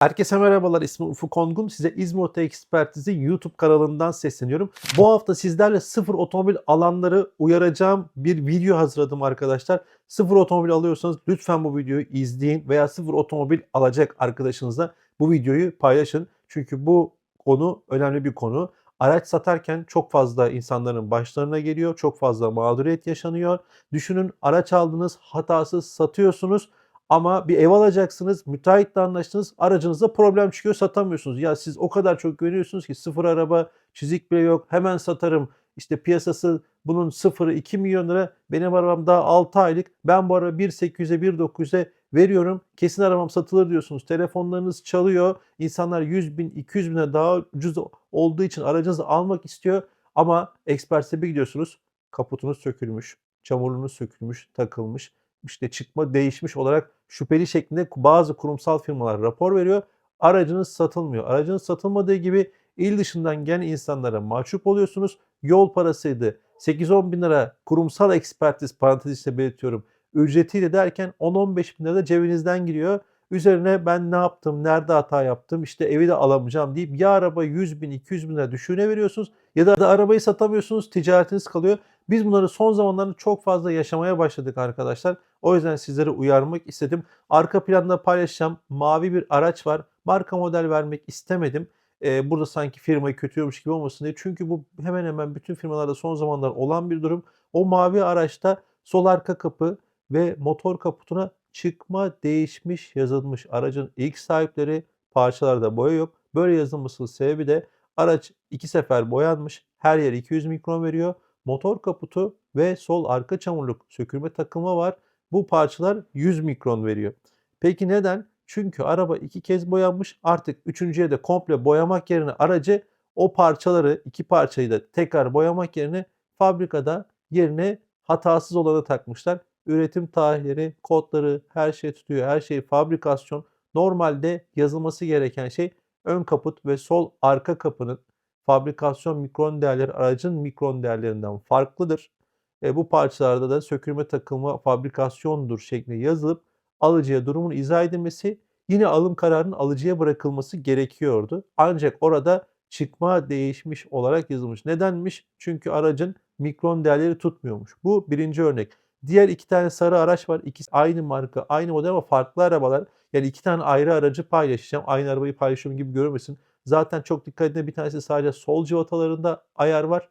Herkese merhabalar. İsmim Ufuk Ongun. Size İzmir Oto Ekspertizi YouTube kanalından sesleniyorum. Bu hafta sizlerle sıfır otomobil alanları uyaracağım bir video hazırladım arkadaşlar. Sıfır otomobil alıyorsanız lütfen bu videoyu izleyin veya sıfır otomobil alacak arkadaşınızla bu videoyu paylaşın. Çünkü bu konu önemli bir konu. Araç satarken çok fazla insanların başlarına geliyor. Çok fazla mağduriyet yaşanıyor. Düşünün araç aldınız, hatasız satıyorsunuz. Ama bir ev alacaksınız, müteahhitle anlaştınız, aracınızda problem çıkıyor, satamıyorsunuz. Ya siz o kadar çok güveniyorsunuz ki sıfır araba, çizik bile yok, hemen satarım. İşte piyasası bunun sıfırı 2 milyon lira, benim arabam daha 6 aylık. Ben bu araba 1.800'e 1.900'e veriyorum. Kesin arabam satılır diyorsunuz. Telefonlarınız çalıyor. İnsanlar 100 bin, 200 bine daha ucuz olduğu için aracınızı almak istiyor. Ama ekspertize bir gidiyorsunuz, kaputunuz sökülmüş, çamurluğunuz sökülmüş, takılmış işte çıkma değişmiş olarak şüpheli şeklinde bazı kurumsal firmalar rapor veriyor. Aracınız satılmıyor. Aracınız satılmadığı gibi il dışından gelen insanlara mahcup oluyorsunuz. Yol parasıydı. 8-10 bin lira kurumsal ekspertiz parantez içinde belirtiyorum. Ücretiyle derken 10-15 bin lira da cebinizden giriyor. Üzerine ben ne yaptım, nerede hata yaptım, işte evi de alamayacağım deyip ya araba 100 bin, 200 bin lira düşüğüne veriyorsunuz ya da arabayı satamıyorsunuz, ticaretiniz kalıyor. Biz bunları son zamanlarda çok fazla yaşamaya başladık arkadaşlar. O yüzden sizleri uyarmak istedim. Arka planda paylaşacağım mavi bir araç var. Marka model vermek istemedim. Ee, burada sanki firmayı kötüyormuş gibi olmasın diye. Çünkü bu hemen hemen bütün firmalarda son zamanlar olan bir durum. O mavi araçta sol arka kapı ve motor kaputuna çıkma değişmiş yazılmış. Aracın ilk sahipleri parçalarda boya yok. Böyle yazılmasının sebebi de araç iki sefer boyanmış. Her yer 200 mikron veriyor. Motor kaputu ve sol arka çamurluk sökülme takılma var. Bu parçalar 100 mikron veriyor. Peki neden? Çünkü araba iki kez boyanmış. Artık üçüncüye de komple boyamak yerine aracı o parçaları iki parçayı da tekrar boyamak yerine fabrikada yerine hatasız olanı takmışlar. Üretim tarihleri, kodları, her şey tutuyor. Her şey fabrikasyon. Normalde yazılması gereken şey ön kaput ve sol arka kapının fabrikasyon mikron değerleri aracın mikron değerlerinden farklıdır. E, bu parçalarda da sökülme takılma fabrikasyondur şeklinde yazılıp alıcıya durumun izah edilmesi yine alım kararının alıcıya bırakılması gerekiyordu. Ancak orada çıkma değişmiş olarak yazılmış. Nedenmiş? Çünkü aracın mikron değerleri tutmuyormuş. Bu birinci örnek. Diğer iki tane sarı araç var. İkisi aynı marka, aynı model ama farklı arabalar. Yani iki tane ayrı aracı paylaşacağım. Aynı arabayı paylaşıyorum gibi görmesin. Zaten çok dikkat edin bir tanesi sadece sol civatalarında ayar var.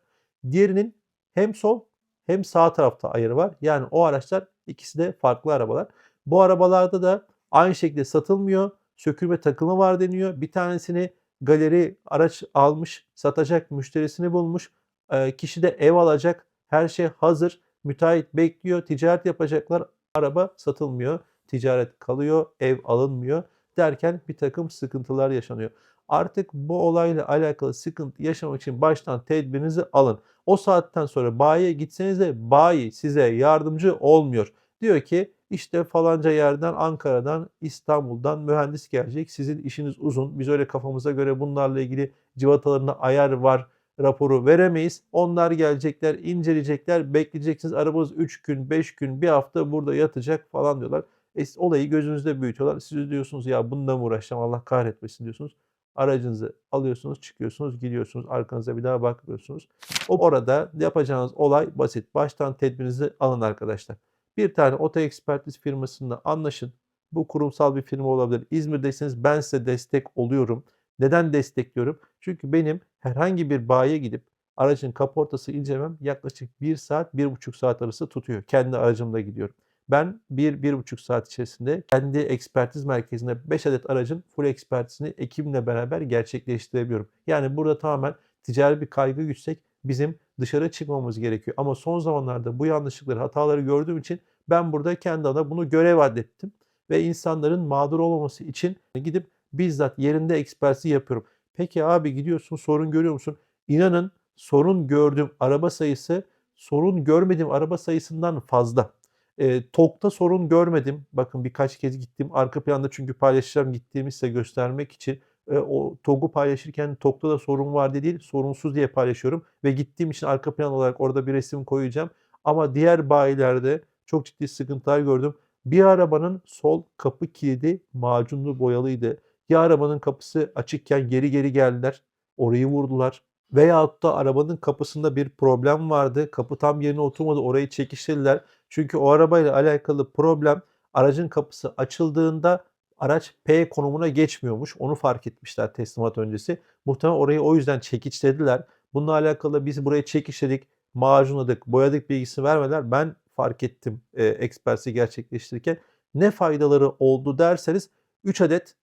Diğerinin hem sol hem sağ tarafta ayarı var. Yani o araçlar ikisi de farklı arabalar. Bu arabalarda da aynı şekilde satılmıyor. Sökülme takımı var deniyor. Bir tanesini galeri araç almış, satacak, müşterisini bulmuş. E, kişi de ev alacak. Her şey hazır. Müteahhit bekliyor. Ticaret yapacaklar. Araba satılmıyor. Ticaret kalıyor. Ev alınmıyor. Derken bir takım sıkıntılar yaşanıyor. Artık bu olayla alakalı sıkıntı yaşamak için baştan tedbirinizi alın. O saatten sonra bayiye gitseniz de bayi size yardımcı olmuyor. Diyor ki işte falanca yerden Ankara'dan İstanbul'dan mühendis gelecek. Sizin işiniz uzun. Biz öyle kafamıza göre bunlarla ilgili civatalarına ayar var raporu veremeyiz. Onlar gelecekler, inceleyecekler, bekleyeceksiniz. Arabanız 3 gün, 5 gün, bir hafta burada yatacak falan diyorlar. E, olayı gözünüzde büyütüyorlar. Siz diyorsunuz ya bununla mı uğraşacağım Allah kahretmesin diyorsunuz. Aracınızı alıyorsunuz, çıkıyorsunuz, gidiyorsunuz. Arkanıza bir daha bakmıyorsunuz. Orada yapacağınız olay basit. Baştan tedbirinizi alın arkadaşlar. Bir tane oto ekspertiz firmasında anlaşın. Bu kurumsal bir firma olabilir. İzmir'deyseniz ben size destek oluyorum. Neden destekliyorum? Çünkü benim herhangi bir bayiye gidip aracın kaportası incelemem yaklaşık 1 saat, 1,5 saat arası tutuyor. Kendi aracımla gidiyorum. Ben 1-1,5 saat içerisinde kendi ekspertiz merkezinde 5 adet aracın full ekspertizini ekibimle beraber gerçekleştirebiliyorum. Yani burada tamamen ticari bir kaygı yüksek bizim dışarı çıkmamız gerekiyor. Ama son zamanlarda bu yanlışlıkları, hataları gördüğüm için ben burada kendi adıma bunu görev adettim. Ve insanların mağdur olmaması için gidip bizzat yerinde ekspertizi yapıyorum. Peki abi gidiyorsun sorun görüyor musun? İnanın sorun gördüğüm araba sayısı sorun görmediğim araba sayısından fazla. E, TOG'da sorun görmedim. Bakın birkaç kez gittim. Arka planda çünkü paylaşacağım gittiğimi size göstermek için. E, o TOG'u paylaşırken TOG'da da sorun var değil, sorunsuz diye paylaşıyorum. Ve gittiğim için arka plan olarak orada bir resim koyacağım. Ama diğer bayilerde çok ciddi sıkıntılar gördüm. Bir arabanın sol kapı kilidi macunlu boyalıydı. Ya arabanın kapısı açıkken geri geri geldiler, orayı vurdular veyahut da arabanın kapısında bir problem vardı. Kapı tam yerine oturmadı, orayı çekiştirdiler. Çünkü o arabayla alakalı problem aracın kapısı açıldığında araç P konumuna geçmiyormuş. Onu fark etmişler teslimat öncesi. Muhtemelen orayı o yüzden çekiçlediler. Bununla alakalı biz burayı çekişledik, macunladık, boyadık bilgisi vermediler. Ben fark ettim e, ekspersi gerçekleştirirken. Ne faydaları oldu derseniz 3 adet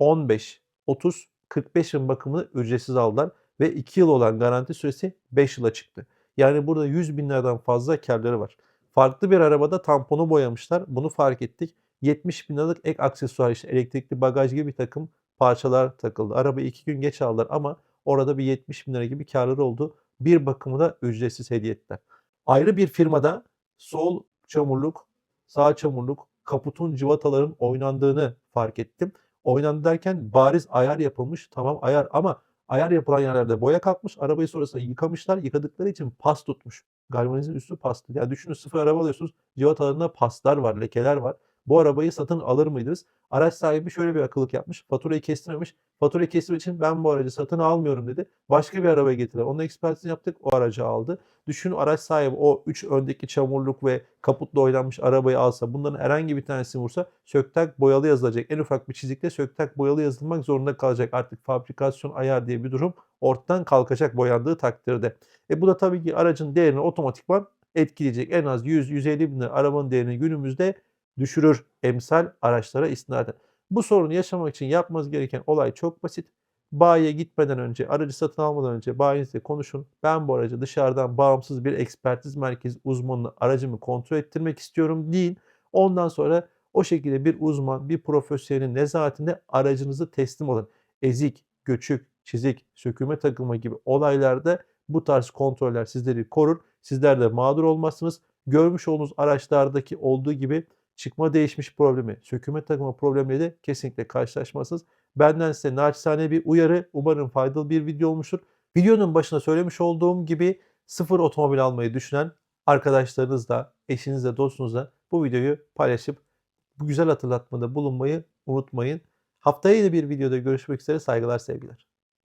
15, 30, 45 bin bakımını ücretsiz aldılar ve 2 yıl olan garanti süresi 5 yıla çıktı. Yani burada 100 bin liradan fazla karları var. Farklı bir arabada tamponu boyamışlar. Bunu fark ettik. 70 bin liralık ek aksesuar işte elektrikli bagaj gibi bir takım parçalar takıldı. Arabayı 2 gün geç aldılar ama orada bir 70 bin lira gibi karları oldu. Bir bakımı da ücretsiz hediye ettiler. Ayrı bir firmada sol çamurluk, sağ çamurluk, kaputun civataların oynandığını fark ettim. Oynandı derken bariz ayar yapılmış. Tamam ayar ama ayar yapılan yerlerde boya kalkmış. Arabayı sonrasında yıkamışlar. Yıkadıkları için pas tutmuş. Galvanizin üstü pastı. Yani düşünün sıfır araba alıyorsunuz. Civatalarında paslar var, lekeler var. Bu arabayı satın alır mıydınız? Araç sahibi şöyle bir akıllık yapmış. Faturayı kestirmemiş. Faturayı kestirmek için ben bu aracı satın almıyorum dedi. Başka bir arabaya getirdiler. Onun ekspertizini yaptık. O aracı aldı. Düşün araç sahibi o 3 öndeki çamurluk ve kaputla oynanmış arabayı alsa bunların herhangi bir tanesini vursa söktak boyalı yazılacak. En ufak bir çizikte söktak boyalı yazılmak zorunda kalacak. Artık fabrikasyon ayar diye bir durum ortadan kalkacak boyandığı takdirde. E bu da tabii ki aracın değerini otomatikman etkileyecek. En az 100-150 bin lira arabanın değerini günümüzde düşürür emsal araçlara istinaden. Bu sorunu yaşamak için yapmanız gereken olay çok basit. Bayiye gitmeden önce, aracı satın almadan önce bayinizle konuşun. Ben bu aracı dışarıdan bağımsız bir ekspertiz merkezi uzmanına aracımı kontrol ettirmek istiyorum deyin. Ondan sonra o şekilde bir uzman, bir profesyonelin nezaretinde aracınızı teslim alın. Ezik, göçük, çizik, sökülme takılma gibi olaylarda bu tarz kontroller sizleri korur. Sizler de mağdur olmazsınız. Görmüş olduğunuz araçlardaki olduğu gibi çıkma değişmiş problemi, sökülme takılma problemiyle de kesinlikle karşılaşmazsınız. Benden size naçizane bir uyarı. Umarım faydalı bir video olmuştur. Videonun başında söylemiş olduğum gibi sıfır otomobil almayı düşünen arkadaşlarınızla, eşinizle, dostunuzla bu videoyu paylaşıp bu güzel hatırlatmada bulunmayı unutmayın. Haftaya yine bir videoda görüşmek üzere. Saygılar, sevgiler.